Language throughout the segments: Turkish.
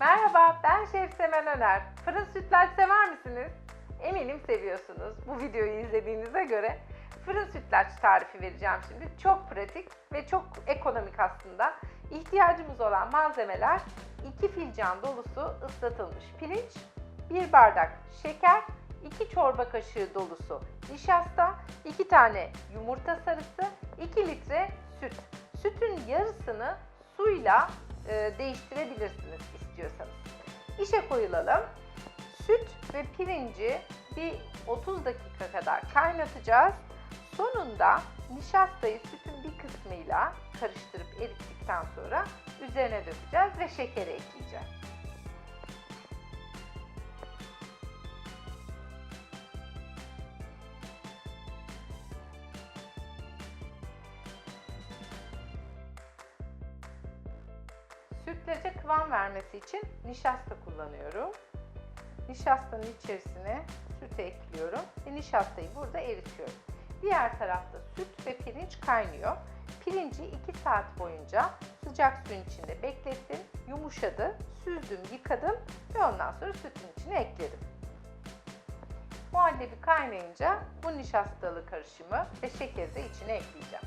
Merhaba, ben Şef Semen Öner. Fırın sütlaç sever misiniz? Eminim seviyorsunuz. Bu videoyu izlediğinize göre fırın sütlaç tarifi vereceğim şimdi. Çok pratik ve çok ekonomik aslında. İhtiyacımız olan malzemeler 2 fincan dolusu ıslatılmış pirinç, 1 bardak şeker, 2 çorba kaşığı dolusu nişasta, 2 tane yumurta sarısı, 2 litre süt. Sütün yarısını suyla e, değiştirebilirsiniz istiyorsanız. İşe koyulalım. Süt ve pirinci bir 30 dakika kadar kaynatacağız. Sonunda nişastayı sütün bir kısmıyla karıştırıp erittikten sonra üzerine dökeceğiz ve şekeri ekleyeceğiz. Sütlaca kıvam vermesi için nişasta kullanıyorum. Nişastanın içerisine sütü ekliyorum ve nişastayı burada eritiyorum. Diğer tarafta süt ve pirinç kaynıyor. Pirinci 2 saat boyunca sıcak suyun içinde beklettim, yumuşadı, süzdüm, yıkadım ve ondan sonra sütün içine ekledim. Muhallebi kaynayınca bu nişastalı karışımı ve şekeri de içine ekleyeceğim.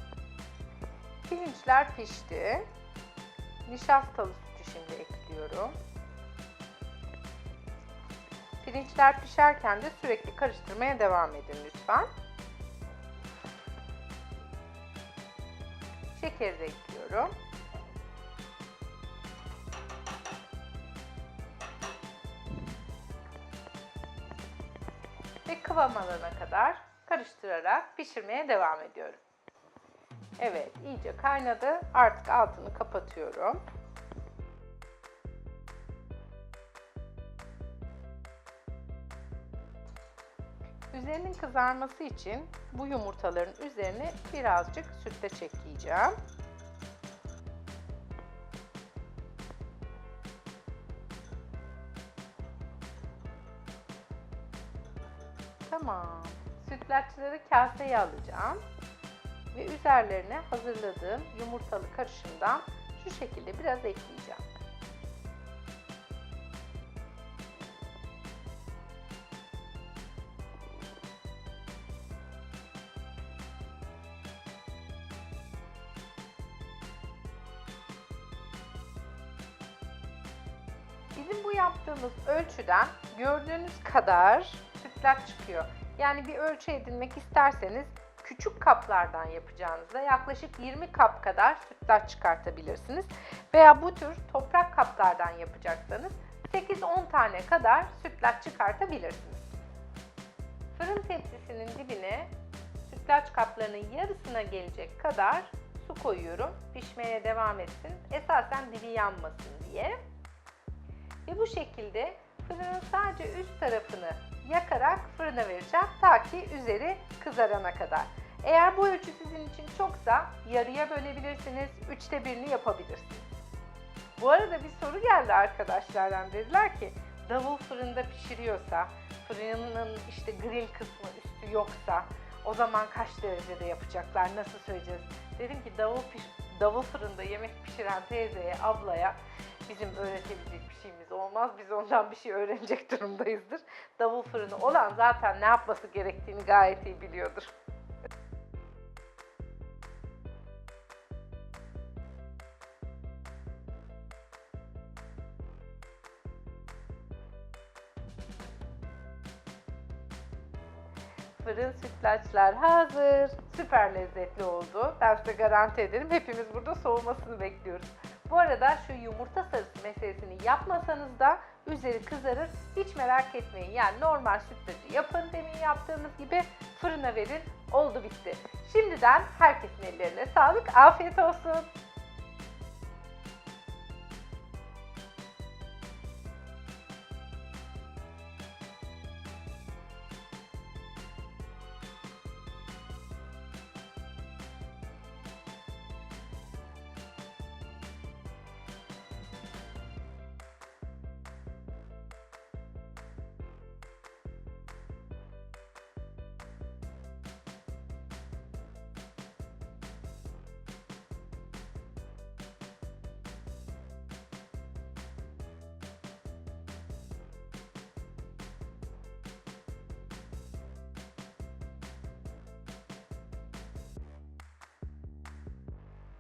Pirinçler pişti. Nişastalı sütü şimdi ekliyorum. Pirinçler pişerken de sürekli karıştırmaya devam edin lütfen. Şekeri de ekliyorum. Ve kıvam alana kadar karıştırarak pişirmeye devam ediyorum. Evet, iyice kaynadı. Artık altını kapatıyorum. Üzerinin kızarması için bu yumurtaların üzerine birazcık sütle çekleyeceğim. Tamam. Sütlaçları kaseye alacağım ve üzerlerine hazırladığım yumurtalı karışımdan şu şekilde biraz ekleyeceğim. Bizim bu yaptığımız ölçüden gördüğünüz kadar sütlaç çıkıyor. Yani bir ölçü edinmek isterseniz küçük kaplardan yapacağınızda yaklaşık 20 kap kadar sütlaç çıkartabilirsiniz. Veya bu tür toprak kaplardan yapacaksanız 8-10 tane kadar sütlaç çıkartabilirsiniz. Fırın tepsisinin dibine sütlaç kaplarının yarısına gelecek kadar su koyuyorum. Pişmeye devam etsin. Esasen dibi yanmasın diye. Ve bu şekilde fırının sadece üst tarafını yakarak fırına vereceğim ta ki üzeri kızarana kadar. Eğer bu ölçü sizin için çoksa yarıya bölebilirsiniz, üçte birini yapabilirsiniz. Bu arada bir soru geldi arkadaşlardan dediler ki davul fırında pişiriyorsa, fırının işte grill kısmı üstü yoksa o zaman kaç derecede yapacaklar, nasıl söyleyeceğiz? Dedim ki davul, piş- davul fırında yemek pişiren teyzeye, ablaya bizim öğretebilecek bir şeyimiz olmaz. Biz ondan bir şey öğrenecek durumdayızdır. Davul fırını olan zaten ne yapması gerektiğini gayet iyi biliyordur. Fırın sütlaçlar hazır. Süper lezzetli oldu. Ben size garanti ederim. Hepimiz burada soğumasını bekliyoruz. Bu arada şu yumurta sarısı meselesini yapmasanız da üzeri kızarır. Hiç merak etmeyin. Yani normal sütlacı yapın demin yaptığımız gibi fırına verin. Oldu bitti. Şimdiden herkesin ellerine sağlık. Afiyet olsun.